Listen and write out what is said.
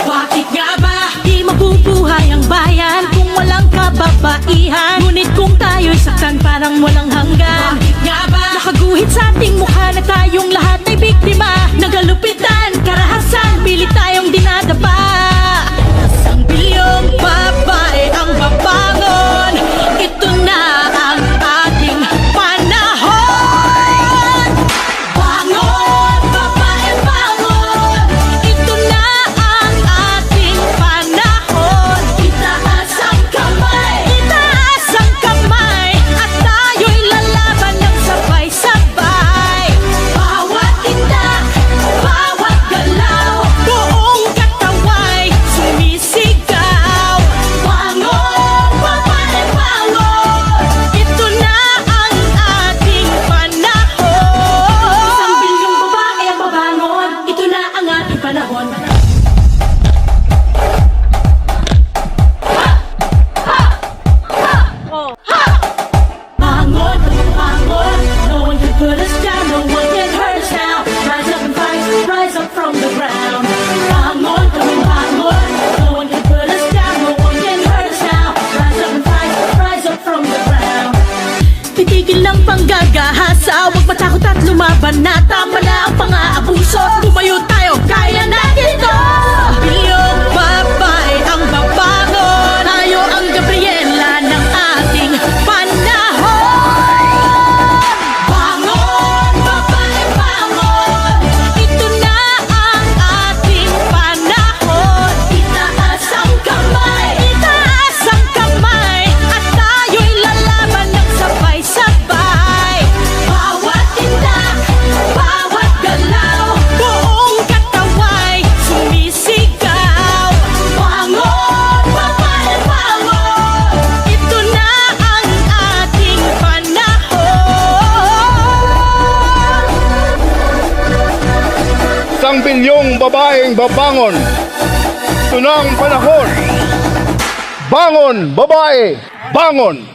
Bakit nga ba? Di mabubuhay ang bayan Kung walang kababaihan Ngunit kung tayo'y saktan parang walang hanggan Bakit nga ba? Nakaguhit sa ating mukha na tayong lahat ay ng panggagahasa. Huwag matakot at lumaban na Tama na ang pang-aabuso. Tumayo Isang bilyong babaeng babangon. Tunang panahon. Bangon, babae, bangon!